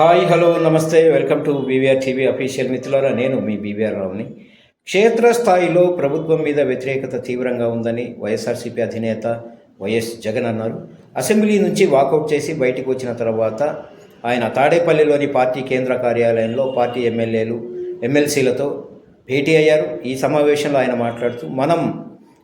Hi hello నమస్తే welcome to BVR TV official మిత్రులారా నేను మీ బీవీఆర్ రావుని. క్షేత్రస్థాయిలో ప్రభుత్వం మీద వ్యతిరేకత తీవ్రంగా ఉందని వైఎస్ఆర్సీపీ అధినేత వైఎస్ జగన్ అన్నారు. అసెంబ్లీ నుంచి వాకౌట్ చేసి బయటికి వచ్చిన తర్వాత ఆయన తాడేపల్లిలోని పార్టీ కేంద్ర కార్యాలయంలో పార్టీ ఎమ్మెల్యేలు ఎమ్మెల్సీలతో భేటీ అయ్యారు. ఈ సమావేశంలో ఆయన మాట్లాడుతూ మనం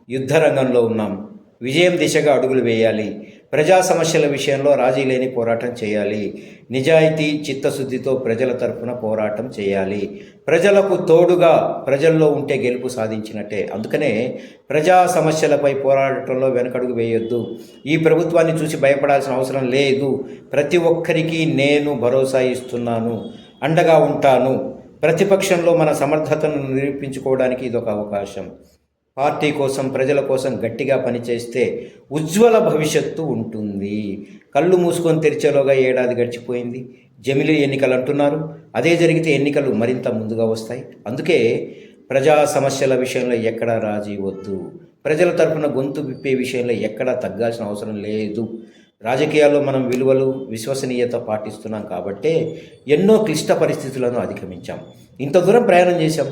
యుద్ధ రంగంలో ఉన్నాం. విజయం దిశగా అడుగులు వేయాలి. ప్రజా సమస్యల విషయంలో రాజీ లేని పోరాటం చేయాలి. నిజాయితీ చిత్తశుద్ధితో ప్రజల తరపున పోరాటం చేయాలి. ప్రజలకు తోడుగా ప్రజల్లో ఉంటే గెలుపు సాధించినట్టే. అందుకనే ప్రజా సమస్యలపై పోరాటంలో వెనకడుగు వేయొద్దు. ఈ ప్రభుత్వాన్ని చూసి భయపడాల్సిన అవసరం లేదు. ప్రతి ఒక్కరికి నేను భరోసా ఇస్తున్నాను. అండగా ఉంటాను. ప్రతిపక్షంలో మన సమర్థతను నిరూపించుకోవడానికి ఇదొక అవకాశం. పార్టీ కోసం ప్రజల కోసం గట్టిగా పనిచేస్తే ఉజ్వల భవిష్యత్తు ఉంటుంది. కళ్ళు మూసుకొని తెరిచేలోగా ఏడాది గడిచిపోయింది. జమిలి ఎన్నికలు అంటున్నారు. అదే జరిగితే ఎన్నికలు మరింత ముందుగా వస్తాయి. అందుకే ప్రజా సమస్యల విషయంలో ఎక్కడా రాజీ వద్దు. ప్రజల తరపున గొంతు విప్పే విషయంలో ఎక్కడా తగ్గాల్సిన అవసరం లేదు. రాజకీయాల్లో మనం విలువలు విశ్వసనీయత పాటిస్తున్నాం కాబట్టే ఎన్నో క్లిష్ట పరిస్థితులను అధిగమించాం. ఇంత దూరం ప్రయాణం చేశాం.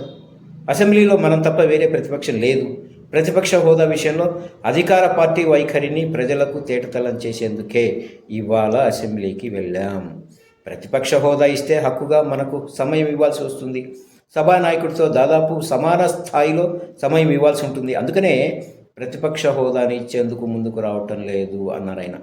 అసెంబ్లీలో మనం తప్ప వేరే ప్రతిపక్షం లేదు. ప్రతిపక్ష హోదా విషయంలో అధికార పార్టీ వైఖరిని ప్రజలకు తేటతలం చేసేందుకే ఇవాళ అసెంబ్లీకి వెళ్ళాం. ప్రతిపక్ష హోదా ఇస్తే హక్కుగా మనకు సమయం ఇవ్వాల్సి వస్తుంది. సభానాయకుడితో దాదాపు సమాన స్థాయిలో సమయం ఇవ్వాల్సి ఉంటుంది. అందుకనే ప్రతిపక్ష హోదాని ఇచ్చేందుకు ముందుకు రావటం లేదు అన్నారు ఆయన.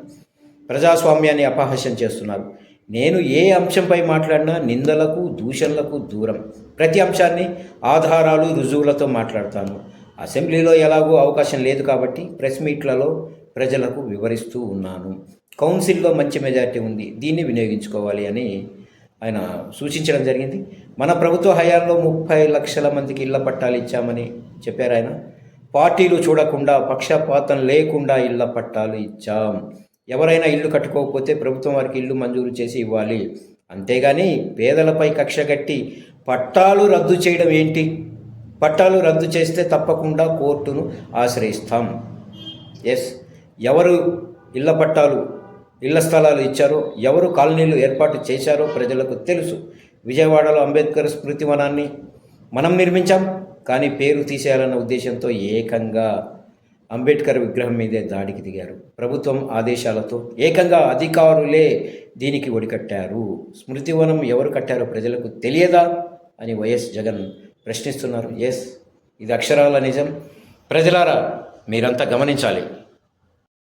ప్రజాస్వామ్యాన్ని అపహాస్యం చేస్తున్నారు. నేను ఏ అంశంపై మాట్లాడినా నిందలకు దూషణలకు దూరం. ప్రతి అంశాన్ని ఆధారాలు రుజువులతో మాట్లాడతాను. అసెంబ్లీలో ఎలాగో అవకాశం లేదు కాబట్టి ప్రెస్ మీట్లలో ప్రజలకు వివరిస్తూ ఉన్నాను. కౌన్సిల్లో మంచి మెజార్టీ ఉంది. దీన్ని వినియోగించుకోవాలి అని ఆయన సూచించడం జరిగింది. మన ప్రభుత్వ హయాంలో ముప్పై లక్షల మందికి ఇళ్ళ పట్టాలు ఇచ్చామని చెప్పారు ఆయన. పార్టీలు చూడకుండా పక్షపాతం లేకుండా ఇళ్ళ పట్టాలు ఇచ్చాం. ఎవరైనా ఇల్లు కట్టుకోకపోతే ప్రభుత్వం వారికి ఇల్లు మంజూరు చేసి ఇవ్వాలి. అంతేగాని పేదలపై కక్ష కట్టి పట్టాలు రద్దు చేయడం ఏంటి? పట్టాలు రద్దు చేస్తే తప్పకుండా కోర్టును ఆశ్రయిస్తాం. ఎస్. ఎవరు ఇళ్ళ పట్టాలు ఇళ్ళ స్థలాలు ఇచ్చారో ఎవరు కాలనీలు ఏర్పాటు చేశారో ప్రజలకు తెలుసు. విజయవాడలో అంబేద్కర్ స్మృతి వనాన్ని మనం నిర్మించాం కానీ పేరు తీసేయాలన్న ఉద్దేశంతో ఏకంగా అంబేద్కర్ విగ్రహం మీదే దాడికి దిగారు. ప్రభుత్వం ఆదేశాలతో ఏకంగా అధికారులే దీనికి ఒడికట్టారు. స్మృతివనం ఎవరు కట్టారో ప్రజలకు తెలియదా? అని వైఎస్ జగన్ ప్రశ్నిస్తున్నారు. ఎస్ ఇది అక్షరాల నిజం. ప్రజలారా మీరంతా గమనించాలి.